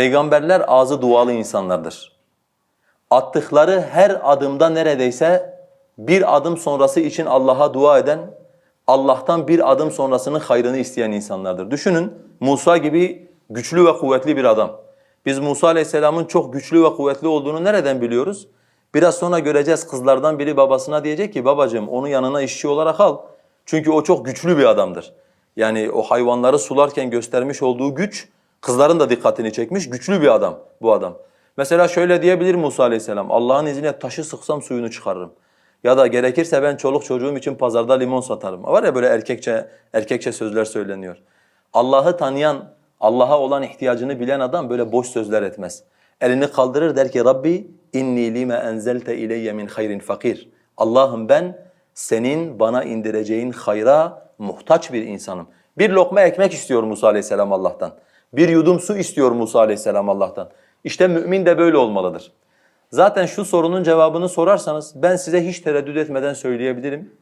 Peygamberler ağzı dualı insanlardır. Attıkları her adımda neredeyse bir adım sonrası için Allah'a dua eden, Allah'tan bir adım sonrasının hayrını isteyen insanlardır. Düşünün Musa gibi güçlü ve kuvvetli bir adam. Biz Musa Aleyhisselam'ın çok güçlü ve kuvvetli olduğunu nereden biliyoruz? Biraz sonra göreceğiz kızlardan biri babasına diyecek ki babacığım onu yanına işçi olarak al. Çünkü o çok güçlü bir adamdır. Yani o hayvanları sularken göstermiş olduğu güç kızların da dikkatini çekmiş. Güçlü bir adam bu adam. Mesela şöyle diyebilir Musa Aleyhisselam. Allah'ın izniyle taşı sıksam suyunu çıkarırım. Ya da gerekirse ben çoluk çocuğum için pazarda limon satarım. Var ya böyle erkekçe erkekçe sözler söyleniyor. Allah'ı tanıyan, Allah'a olan ihtiyacını bilen adam böyle boş sözler etmez. Elini kaldırır der ki Rabbi inni lima enzelte ileyye min hayrin fakir. Allah'ım ben senin bana indireceğin hayra muhtaç bir insanım. Bir lokma ekmek istiyor Musa Aleyhisselam Allah'tan. Bir yudum su istiyor Musa Aleyhisselam Allah'tan. İşte mümin de böyle olmalıdır. Zaten şu sorunun cevabını sorarsanız ben size hiç tereddüt etmeden söyleyebilirim.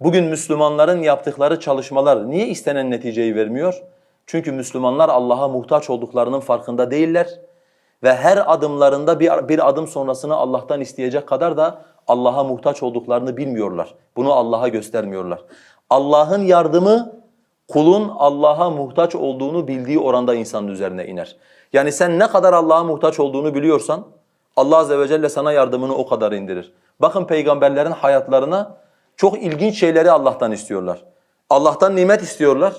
Bugün Müslümanların yaptıkları çalışmalar niye istenen neticeyi vermiyor? Çünkü Müslümanlar Allah'a muhtaç olduklarının farkında değiller ve her adımlarında bir, bir adım sonrasını Allah'tan isteyecek kadar da Allah'a muhtaç olduklarını bilmiyorlar. Bunu Allah'a göstermiyorlar. Allah'ın yardımı kulun Allah'a muhtaç olduğunu bildiği oranda insanın üzerine iner. Yani sen ne kadar Allah'a muhtaç olduğunu biliyorsan Allah azze ve celle sana yardımını o kadar indirir. Bakın peygamberlerin hayatlarına çok ilginç şeyleri Allah'tan istiyorlar. Allah'tan nimet istiyorlar.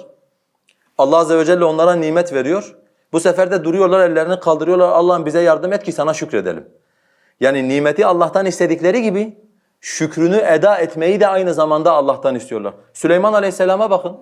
Allah azze ve celle onlara nimet veriyor. Bu sefer de duruyorlar ellerini kaldırıyorlar. Allah'ım bize yardım et ki sana şükredelim. Yani nimeti Allah'tan istedikleri gibi şükrünü eda etmeyi de aynı zamanda Allah'tan istiyorlar. Süleyman Aleyhisselam'a bakın.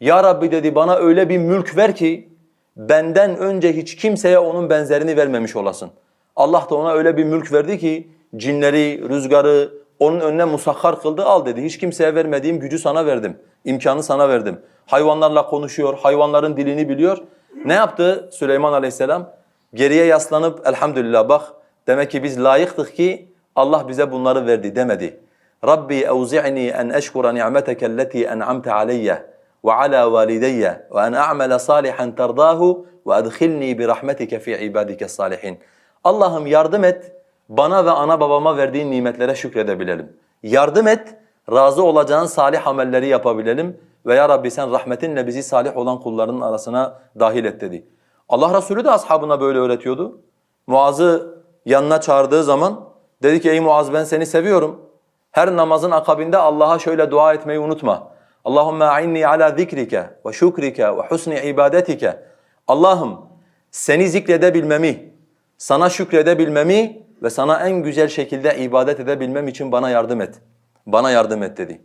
Ya Rabbi dedi bana öyle bir mülk ver ki benden önce hiç kimseye onun benzerini vermemiş olasın. Allah da ona öyle bir mülk verdi ki cinleri, rüzgarı onun önüne musakhar kıldı. Al dedi hiç kimseye vermediğim gücü sana verdim. imkanı sana verdim. Hayvanlarla konuşuyor, hayvanların dilini biliyor. Ne yaptı Süleyman Aleyhisselam? Geriye yaslanıp elhamdülillah bak demek ki biz layıktık ki Allah bize bunları verdi demedi. Rabbi evzi'ni en eşkura ni'meteke elleti en'amte aleyye en a'mele salihan terdahu ve edkhilni bi rahmetike fi ibadike salihin. Allah'ım yardım et bana ve ana babama verdiğin nimetlere şükredebilelim. Yardım et razı olacağın salih amelleri yapabilelim ve ya Rabbi sen rahmetinle bizi salih olan kullarının arasına dahil et dedi. Allah Resulü de ashabına böyle öğretiyordu. Muaz'ı yanına çağırdığı zaman dedi ki ey Muaz ben seni seviyorum. Her namazın akabinde Allah'a şöyle dua etmeyi unutma. Allahümme a'inni ala zikrike ve şükrike ve husni ibadetike. Allah'ım seni zikredebilmemi, sana şükredebilmemi ve sana en güzel şekilde ibadet edebilmem için bana yardım et. Bana yardım et dedi.